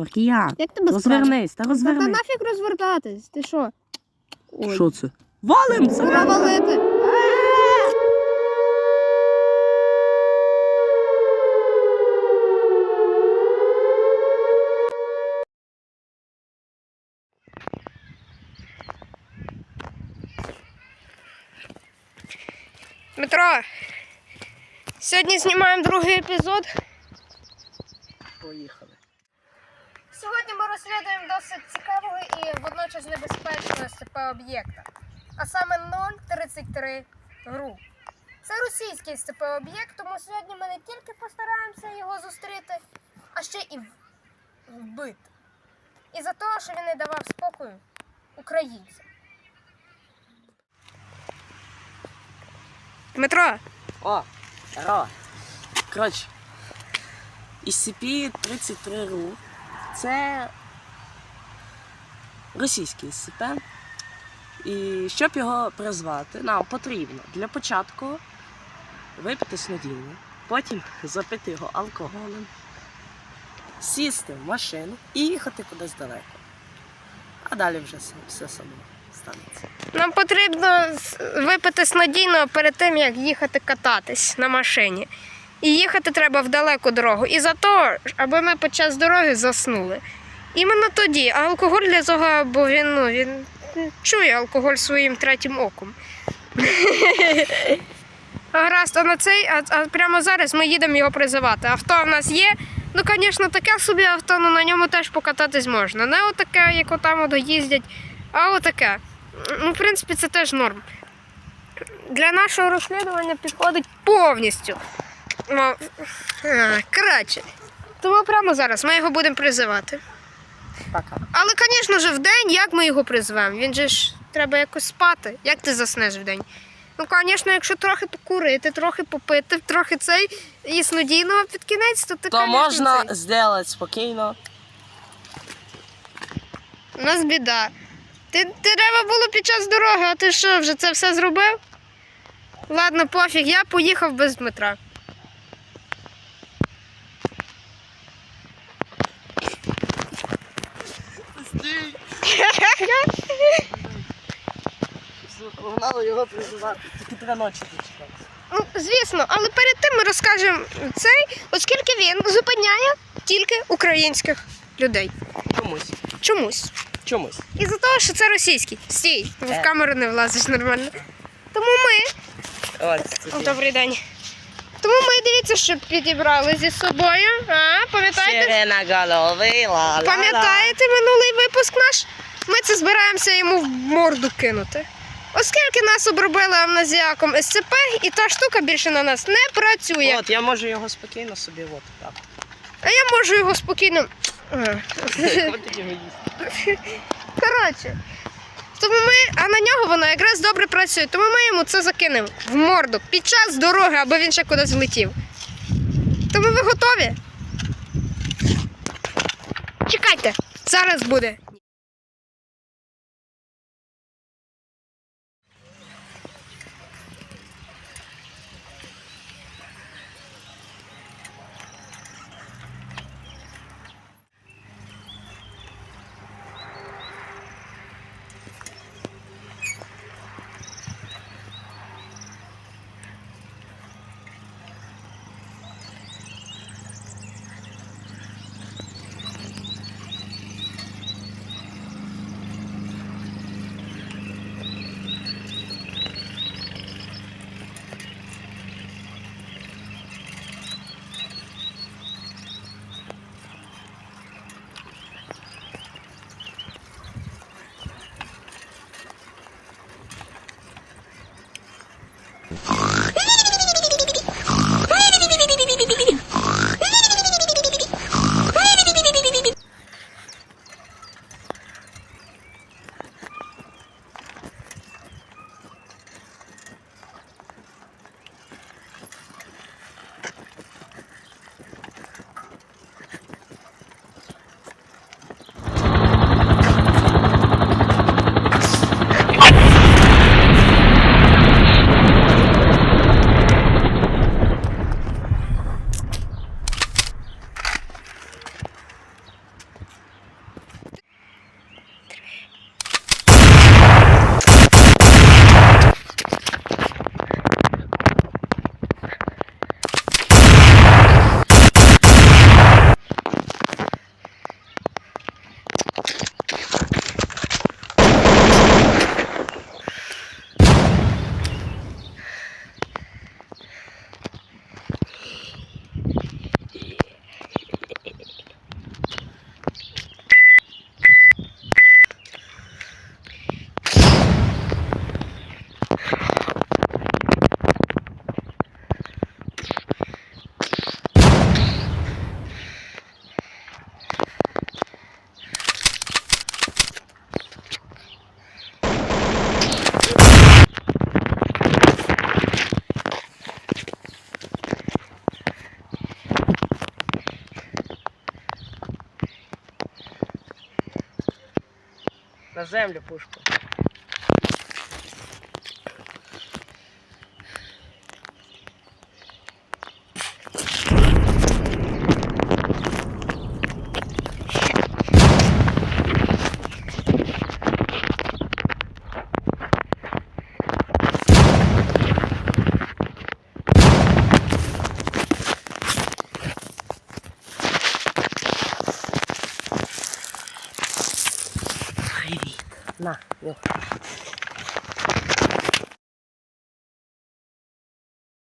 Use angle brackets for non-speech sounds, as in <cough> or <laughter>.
Маркіян, Як тебе розвернись, та Та розвернись. нафіг розвертатись? Ти що? Ой. Що це? Валим це! Пора валити. Дмитро, сьогодні знімаємо другий епізод. Поїхали. Сьогодні ми розслідуємо досить цікавого і водночас небезпечного СТП об'єкта, а саме 033 ГРУ. Це російський СТП об'єкт, тому сьогодні ми не тільки постараємося його зустріти, а ще і вбити. І за те, що він не давав спокою українцям. Дмитро, О, здорово. Коротше, SCP-33RU це російський СЦП. І щоб його призвати, нам потрібно для початку випити снодійне, потім запити його алкоголем, сісти в машину і їхати кудись далеко. А далі вже все, само станеться. нам потрібно випити снодійно перед тим, як їхати кататись на машині. І їхати треба в далеку дорогу. І за то, аби ми під час дороги заснули. Іменно тоді. А алкоголь для того, бо він, ну, він чує алкоголь своїм третім оком. <laughs> Гаразд, а на цей, а, а прямо зараз ми їдемо його призивати. Авто в нас є. Ну, звісно, таке собі авто, ну на ньому теж покататись можна. Не отаке, як отам от їздять, а отаке. Ну, в принципі, це теж норм. Для нашого розслідування підходить повністю. Ну, е, Коротше. Тому прямо зараз ми його будемо призивати. Пока. Але, звісно ж, в день як ми його призвемо? Він же ж треба якось спати. Як ти заснеш в день? Ну, звісно, якщо трохи покурити, трохи попити, трохи цей і снодійного під кінець, то ти То конечно, можна цей. зробити спокійно. У нас біда. Ти, ти треба було під час дороги, а ти що, вже це все зробив? Ладно, пофіг, я поїхав без Дмитра. Стій! Погнали його призивати. Тільки треба ночі дочекати. Ну, звісно, але перед тим ми розкажемо цей, оскільки він зупиняє тільки українських людей. Чомусь. Чомусь. Чомусь. І за того, що це російський. Стій, бо в Е. камеру не влазиш нормально. Тому ми. Ось це. О, добрий день. Тому ми дивіться, що підібрали зі собою. А, пам'ятаєте? Сиреноголовий, ла Пам'ятаєте минулий випуск наш? Ми це збираємося йому в морду кинути. Оскільки нас обробили амнезіаком СЦП, і та штука більше на нас не працює. От, я можу його спокійно собі от так. А я можу його спокійно. <laughs> Коротше. Тому ми, а на нього воно якраз добре працює, тому ми йому це закинемо в морду під час дороги, аби він ще кудись влетів. Тому ви готові? Чекайте, зараз буде. На землю пушку. Yeah.